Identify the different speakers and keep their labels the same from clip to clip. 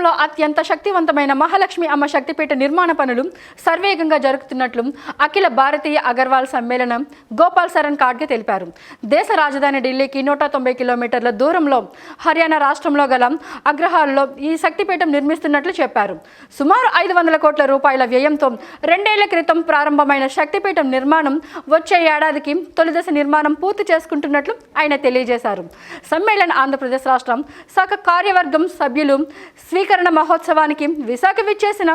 Speaker 1: రాష్ట్రంలో అత్యంత శక్తివంతమైన మహాలక్ష్మి అమ్మ శక్తిపీఠ నిర్మాణ పనులు సర్వేగంగా జరుగుతున్నట్లు అఖిల భారతీయ అగర్వాల్ సమ్మేళనం గోపాల్ శరణ్ కాడ్గే తెలిపారు. దేశ రాజధాని ఢిల్లీకి నూట తొంభై కిలోమీటర్ల దూరంలో హర్యానా రాష్ట్రంలో గల అగ్రహాల్లో ఈ శక్తిపీఠం నిర్మిస్తున్నట్లు చెప్పారు. సుమారు ఐదు వందల కోట్ల రూపాయల వ్యయంతో రెండేళ్ళ క్రితం ప్రారంభమైన శక్తిపీఠం నిర్మాణం వచ్చే ఏడాదికి తొలిదశ నిర్మాణం పూర్తి చేసుకుంటున్నట్లు ఆయన తెలియజేశారు. సమ్మేళన ఆంధ్రప్రదేశ్ రాష్ట్రం శాఖ కార్యవర్గం సభ్యులు నవీకరణ మహోత్సవానికి విశాఖ విచ్చేసిన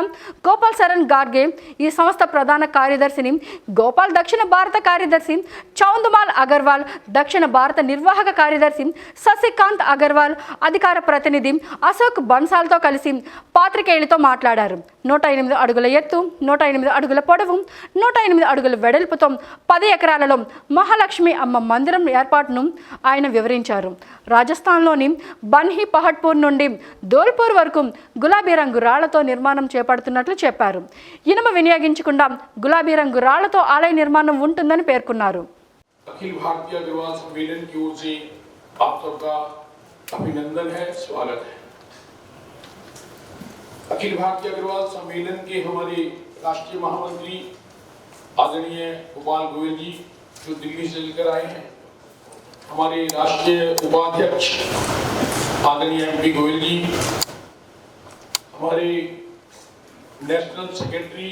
Speaker 1: గోపాల్ సరణ్ గార్గే ఈ సంస్థ ప్రధాన కార్యదర్శిని గోపాల్ దక్షిణ భారత కార్యదర్శి చౌందుమాల్ అగర్వాల్ దక్షిణ భారత నిర్వాహక కార్యదర్శి శశికాంత్ అగర్వాల్ అధికార ప్రతినిధి అశోక్ బన్సాల్తో కలిసి పాత్రికేయులతో మాట్లాడారు. నూట ఎనిమిది అడుగుల ఎత్తు నూట ఎనిమిది అడుగుల పొడవు నూట ఎనిమిది అడుగుల వెడల్పుతో పది ఎకరాలలో మహాలక్ష్మి అమ్మ మందిరం ఏర్పాటును ఆయన వివరించారు. రాజస్థాన్లోని బన్హి పహట్పూర్ నుండి ధోల్పూర్ వరకు గులాబీ రంగు రాళ్లతో నిర్మాణం చేపడుతున్నట్లు చెప్పారు ఇనుమ వినియోగించకుండా గులాబీ రంగు రాళ్లతో ఆలయ నిర్మాణం ఉంటుందని పేర్కొన్నారు
Speaker 2: अखिल भारतीय अग्रवाल सम्मेलन की ओर से आप सबका अभिनंदन है स्वागत है अखिल भारतीय अग्रवाल सम्मेलन के हमारे राष्ट्रीय महामंत्री आदरणीय गोपाल गोयल जी जो दिल्ली से लेकर आए हैं हमारे राष्ट्रीय उपाध्यक्ष आदरणीय एम पी गोयल जी हमारे नेशनल सेक्रेटरी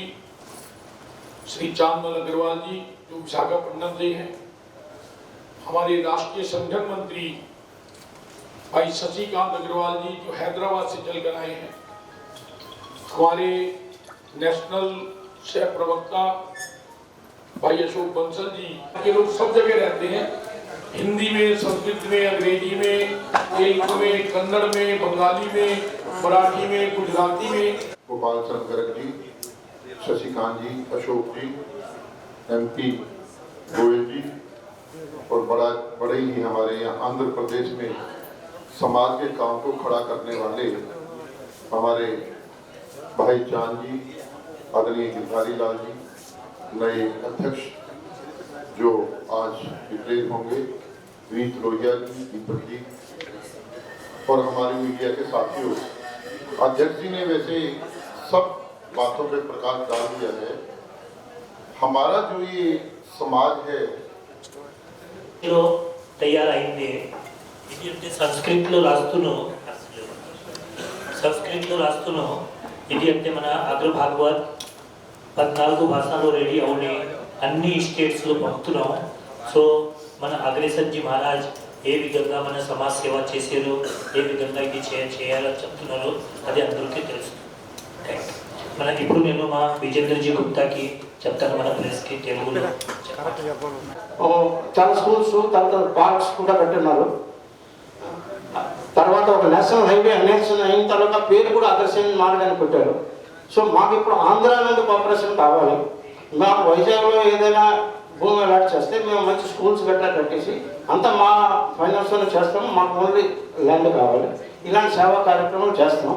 Speaker 2: श्री चांदमल अग्रवाल जी, जो विशाखापट्टनम से हैं, हमारे राष्ट्रीय संगठन मंत्री भाई शशिकांत अग्रवाल जी, जो हैदराबाद से चलकर आए हैं, हमारे नेशनल सह प्रवक्ता भाई अशोक बंसल जी, ये लोग सब जगह रहते हैं। हिंदी में, संस्कृत में, अंग्रेज़ी में, तेलुगु में, कन्नड़ में, बंगाली में मराठी में, गुजराती में।
Speaker 3: गोपाल गर्ग जी, शशिकांत जी, अशोक जी एमपी गोयल जी, और बड़ा, बड़े ही हमारे यहाँ आंध्र प्रदेश में समाज के काम को खड़ा करने वाले हमारे भाई चाँद जी, आदरणीय गिरधारी लाल जी, नए अध्यक्ष जो आज रिप्लेस होंगे वीत लोहिया जी, दीपक जी, और हमारे मीडिया के साथियों। अध्यक्ष जी ने वैसे सब बातों पे प्रकाश डाल दिया है हमारा जो ये समाज है
Speaker 4: లో తయారైంది ఇది అంటే సంస్కృతిలో రాస్తును సంస్కృతిలో రాస్తును ఇది అంటే మన అగ్రభాగవత్ పద్నాలుగు భాషలో రెడీ అవుని అన్ని స్టేట్స్లో పంపుతున్నాం సో మన అగ్రేసర్జీ మహారాజ్ ఏ విధంగా మన సమాజ సేవ చేసారు ఏ విధంగా ఇది చే చేయాలని చెప్తున్నారు అది అందరికీ తెలుసు. Thank you. మన ఇప్పుడు నేను మా విజేంద్రజీ గుప్తాకి చెప్తాను మన ప్రెస్కి తెలుగులో.
Speaker 5: చాలా స్కూల్స్ తర్వాత పార్క్స్ కూడా కట్టున్నారు. తర్వాత ఒక నేషనల్ హైవే అనేక్షన్ అయిన తర్వాత పేరు కూడా అగ్రసేన్ మార్గాన్ని పెట్టారు సో మాకు ఇప్పుడు ఆంధ్ర నుండి కోఆపరేషన్ కావాలి. మాకు వైజాగ్లో ఏదైనా భూమి అలాట్ చేస్తే మేము మంచి స్కూల్స్ గట్రా కట్టేసి అంతా మా ఫైనాన్స్లో చేస్తాము. మాకు ఓన్లీ ల్యాండ్ కావాలి. ఇలాంటి సేవా కార్యక్రమాలు చేస్తాం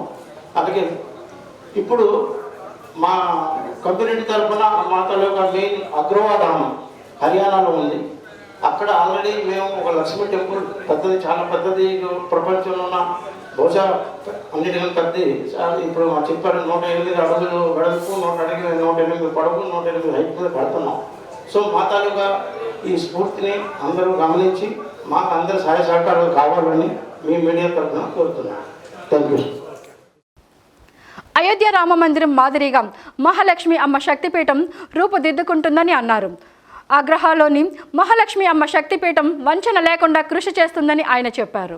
Speaker 5: అలాగే ఇప్పుడు మా కమ్యూనిటీ తరఫున మా తాలూకా మెయిన్ అగ్రవాధామం హర్యానాలో ఉంది. అక్కడ ఆల్రెడీ మేము ఒక లక్ష్మీ టెంపుల్ పెద్దది చాలా పెద్దది ప్రపంచంలో ఉన్న బహుశా అన్నిటికన్నా పెద్దది. చాలా ఇప్పుడు మా చెప్పారు నూట ఎనిమిది అడుగులు వెడల్పు నూట అడిగి నూట ఎనిమిది పొడవు నూట ఎనిమిది హైట్ మీద పెడుతున్నాం. సో మా తాలూకా ఈ స్ఫూర్తిని అందరూ గమనించి మాకు అందరి సహాయ సహకారాలు కావాలని మీ మీడియా తరఫున కోరుతున్నాను. థ్యాంక్ యూ
Speaker 1: అయోధ్య రామ మందిరం మాదిరిగా మహాలక్ష్మి అమ్మ శక్తిపీఠం రూపుదిద్దుకుంటుందని అన్నారు. ఆగ్రహాలోని మహాలక్ష్మి అమ్మ శక్తిపీఠం వంచన లేకుండా కృషి చేస్తుందని ఆయన చెప్పారు.